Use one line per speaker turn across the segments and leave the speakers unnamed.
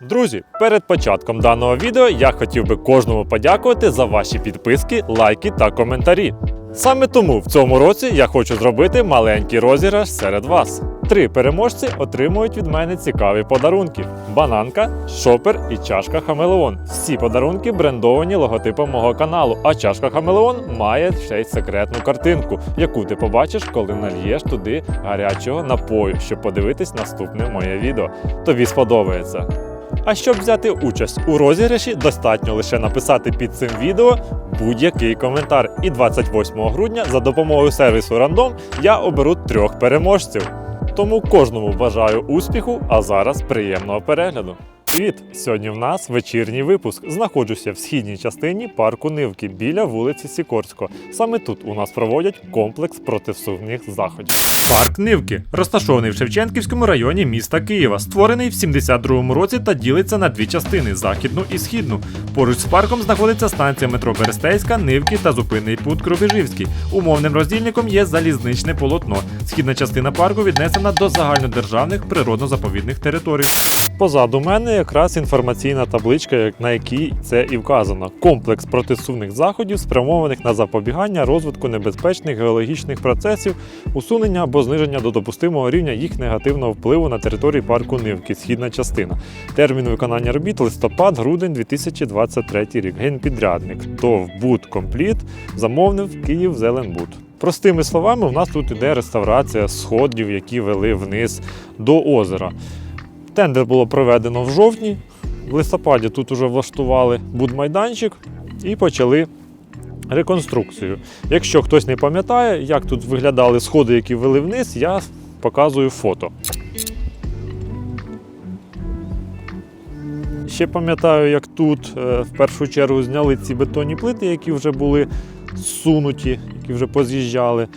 Друзі, перед початком даного відео я хотів би кожному подякувати за ваші підписки, лайки та коментарі. Саме тому в цьому році я хочу зробити маленький розіграш серед вас. Три переможці отримують від мене цікаві подарунки: бананка, шопер і чашка Хамелеон. Всі подарунки брендовані логотипом мого каналу, а чашка Хамелеон має ще й секретну картинку, яку ти побачиш, коли нальєш туди гарячого напою, щоб подивитись наступне моє відео. Тобі сподобається. А щоб взяти участь у розіграші, достатньо лише написати під цим відео будь-який коментар. І 28 грудня за допомогою сервісу Рандом я оберу трьох переможців. Тому кожному бажаю успіху, а зараз приємного перегляду. Привіт! Сьогодні в нас вечірній випуск. Знаходжуся в східній частині парку Нивки біля вулиці Сікорського. Саме тут у нас проводять комплекс протисувних заходів. Парк Нивки розташований в Шевченківському районі міста Києва, створений в 72-му році та ділиться на дві частини західну і східну. Поруч з парком знаходиться станція метро Берестейська, Нивки та зупинний пункт Кробіжівський. Умовним роздільником є залізничне полотно. Східна частина парку віднесена до загальнодержавних природно-заповідних територій. Позаду мене якраз інформаційна табличка, на якій це і вказано. Комплекс протисувних заходів, спрямованих на запобігання розвитку небезпечних геологічних процесів, усунення або зниження до допустимого рівня їх негативного впливу на території парку Нивки, східна частина. Термін виконання робіт листопад-грудень 2023 рік. Генпідрядник ТОВ Буд Компліт замовнив Київ Зеленбуд. Простими словами, у нас тут іде реставрація сходів, які вели вниз до озера. Тендер було проведено в жовтні. В листопаді тут уже влаштували будмайданчик і почали реконструкцію. Якщо хтось не пам'ятає, як тут виглядали сходи, які вели вниз, я показую фото. Ще пам'ятаю, як тут е, в першу чергу зняли ці бетонні плити, які вже були зсунуті, які вже поз'їжджали.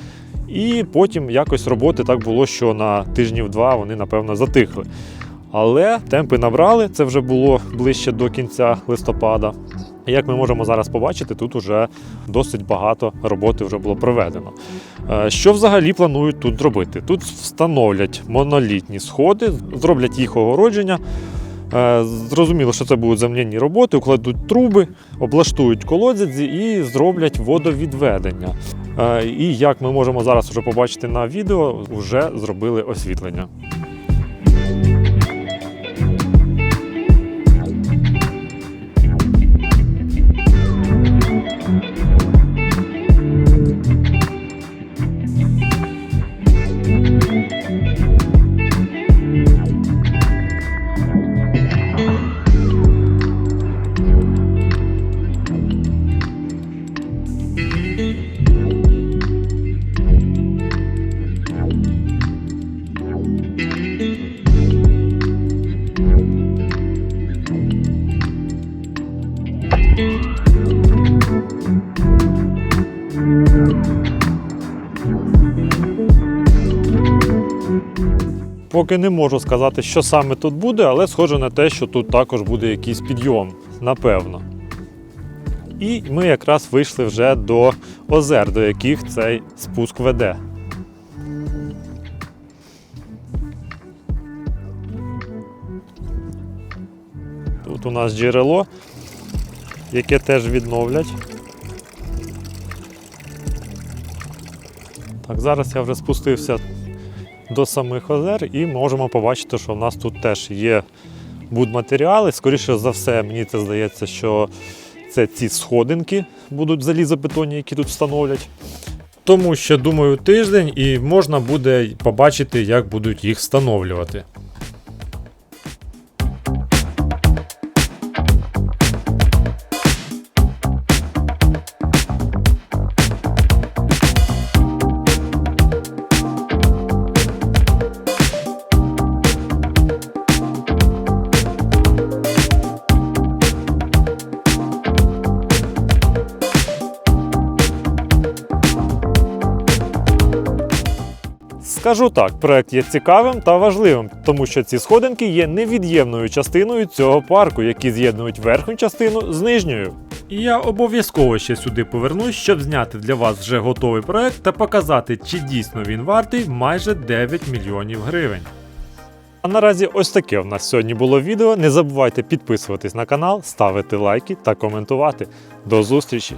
І потім якось роботи так було, що на тижнів два вони, напевно, затихли. Але темпи набрали, це вже було ближче до кінця листопада. Як ми можемо зараз побачити, тут вже досить багато роботи вже було проведено. Е, Що взагалі планують тут зробити? Тут встановлять монолітні сходи, зроблять їх огородження. Е, Зрозуміло, що це будуть земляні роботи, укладуть труби, облаштують колодязі і зроблять водовідведення. Е, І як ми можемо зараз вже побачити на відео, вже зробили освітлення. Поки не можу сказати, що саме тут буде, але схоже на те, що тут також буде якийсь підйом, напевно. І ми якраз вийшли вже до озер, до яких цей спуск веде. Тут у нас джерело, яке теж відновлять. Так, зараз я вже спустився до самих озер і можемо побачити, що в нас тут теж є будматеріали. Скоріше за все, мені це здається, що це ці сходинки будуть залізобетонні, які тут встановлять. Тому що, думаю, тиждень і можна буде побачити, як будуть їх встановлювати. Скажу так, проект є цікавим та важливим, тому що ці сходинки є невід'ємною частиною цього парку, які з'єднують верхню частину з нижньою. І я обов'язково ще сюди повернусь, щоб зняти для вас вже готовий проект та показати, чи дійсно він вартий майже 9 мільйонів гривень. А наразі ось таке в нас сьогодні було відео. Не забувайте підписуватись на канал, ставити лайки та коментувати. До зустрічі!